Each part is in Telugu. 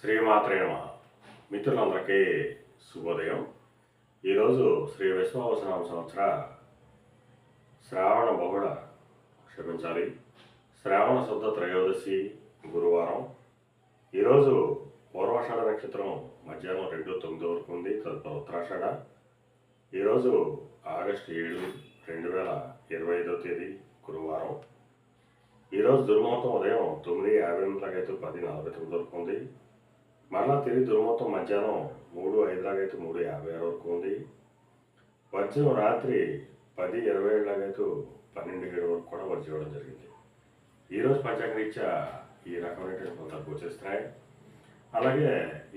శ్రీమాత్రే నమ. మిత్రులందరికీ శుభోదయం. ఈరోజు శ్రీ విశ్వావసనామ సంవత్సర శ్రావణ బహుళ క్షమించాలి. శ్రావణ శుద్ధ త్రయోదశి గురువారం. ఈరోజు పూర్వాషాఢ నక్షత్రం మధ్యాహ్నం రెండు తొమ్మిది వరకు ఉంది తదుపరి ఉత్తరాషాఢ. ఈరోజు ఆగస్టు ఏడు రెండు వేల ఇరవై ఐదో తేదీ గురువారం. ఈరోజు దుర్ముహూర్తం ఉదయం తొమ్మిది యాభై ఎనిమిదిలాగైతే పది నలభై తొమ్మిది వరకు ఉంది. మరలా తిరిగి దుర్ముహూర్తం మధ్యాహ్నం మూడు ఐదులాగైతే మూడు యాభై ఆరు వరకు ఉంది. వజ్రం రాత్రి పది ఇరవై ఏడులాగైతే పన్నెండు ఏడు వరకు కూడా వజ్రం ఇవ్వడం జరిగింది. ఈరోజు పంచాంగరీత్యా ఈ రకమైనటువంటి ఫలితాలు గోచరిస్తున్నాయి. అలాగే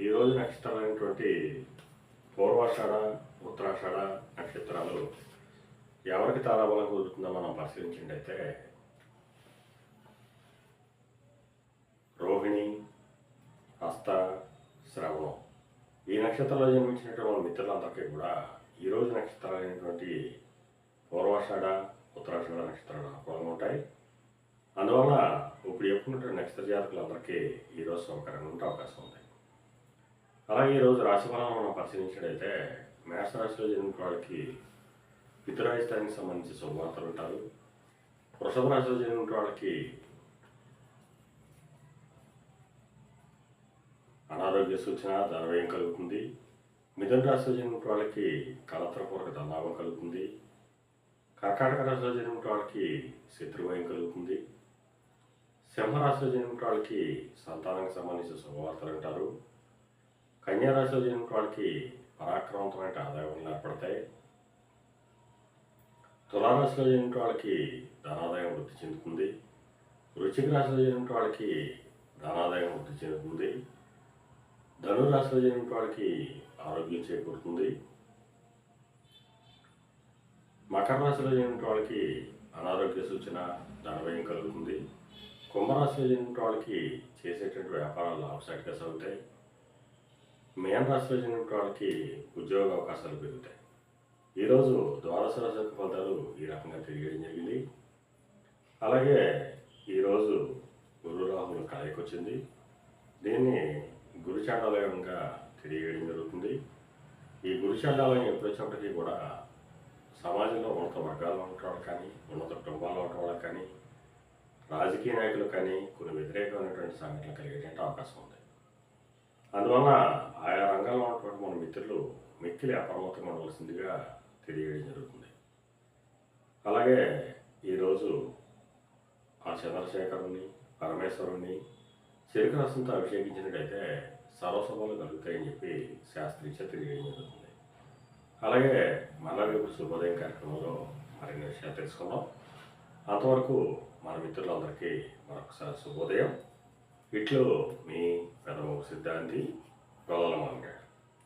ఈరోజు నక్షత్రాలైనటువంటి పూర్వాషాఢ ఉత్తరాషాఢ నక్షత్రాలు ఎవరికి తారాబలం కుదురుతుందో మనం పరిశీలించండి అయితే ఈ నక్షత్రంలో జన్మించినటువంటి మన మిత్రులందరికీ కూడా ఈరోజు నక్షత్రాలైనటువంటి పూర్వాషాఢ ఉత్తరాషాఢ నక్షత్రాలు అనుకూలంగా ఉంటాయి. అందువల్ల ఇప్పుడు చెప్పుకున్నటువంటి నక్షత్ర జాతకులందరికీ ఈరోజు సౌకర్యంగా ఉండే అవకాశం ఉంది. అలాగే ఈరోజు రాశిఫలం మనం పరిశీలించినట్లయితే మేషరాశిలో జన్మించిన వాళ్ళకి పితృరాజస్థానికి సంబంధించి శుభవార్తలు ఉంటారు. వృషభ రాశిలో జన్మించిన వాళ్ళకి ఆరోగ్య సూచన ధనవ్యయం కలుగుతుంది. మిథున రాశిలో జన్మించిన వాళ్ళకి కలత్రపూర్వక ధనలాభం కలుగుతుంది. కర్కాటక రాశిలో జన్మించిన వాళ్ళకి శత్రుభయం కలుగుతుంది. సింహరాశిలో జన్మించిన వాళ్ళకి సంతానానికి సంబంధించిన శుభవార్తలు అంటారు. కన్యా రాశిలో జన్మించిన వాళ్ళకి పరాక్రమవంతమైన ఆదాయం ఏర్పడతాయి. తులారాశిలో జరిగిన వాళ్ళకి ధనాదాయం వృద్ధి చెందుతుంది. వృశ్చిక రాశిలో జరిగిన వాళ్ళకి ధనాదాయం వృద్ధి చెందుతుంది. ధనురాశిలో జరిగిన వాడికి ఆరోగ్యం చేకూరుతుంది. మకర రాశిలో జరిగిన వాళ్ళకి అనారోగ్య సూచన ధనవ్యయం కలుగుతుంది. కుంభరాశిలో జరిగిన వాళ్ళకి చేసేటువంటి వ్యాపారాలు లాభసాటిగా సాగుతాయి. మేన రాశిలో జరిగిన వాళ్ళకి ఉద్యోగ అవకాశాలు పెరుగుతాయి. ఈరోజు ద్వాదశ రాశి యొక్క ఫలితాలు ఈ రకంగా తెలియడం జరిగింది. అలాగే ఈరోజు గురు రాహుల కలయిక వచ్చింది. దీన్ని గురుచాండాలయంగా తెలియజేయడం జరుగుతుంది. ఈ గురుచాండాలయం ఎప్పుడు వచ్చినప్పటికీ కూడా సమాజంలో ఉన్నత వర్గాల్లో ఉండటం కానీ ఉన్నత కుటుంబాల్లో ఉన్న కానీ రాజకీయ నాయకులు కానీ కొన్ని వ్యతిరేకమైనటువంటి సంఘటనలు కలిగేటువంటి అవకాశం ఉంది. అందువలన ఆయా రంగాల్లో ఉన్నటువంటి మన మిత్రులు మిక్కిలి అప్రమత్తంగా ఉండవలసిందిగా తెలియజేయడం జరుగుతుంది. అలాగే ఈరోజు ఆ చంద్రశేఖరుని పరమేశ్వరుని చెరుకు రసంతో అభిషేకించినట్టయితే సర్వసభలు కలుగుతాయని చెప్పి శాస్త్రీచ తెలియజేయడం జరుగుతుంది. అలాగే మళ్ళా రేపు శుభోదయం కార్యక్రమంలో మరిన్ని విషయాలు తెలుసుకుందాం. అంతవరకు మన మిత్రులందరికీ మరొకసారి శుభోదయం. ఇట్లు మీ పెదవ సిద్ధాంతి గొల్లల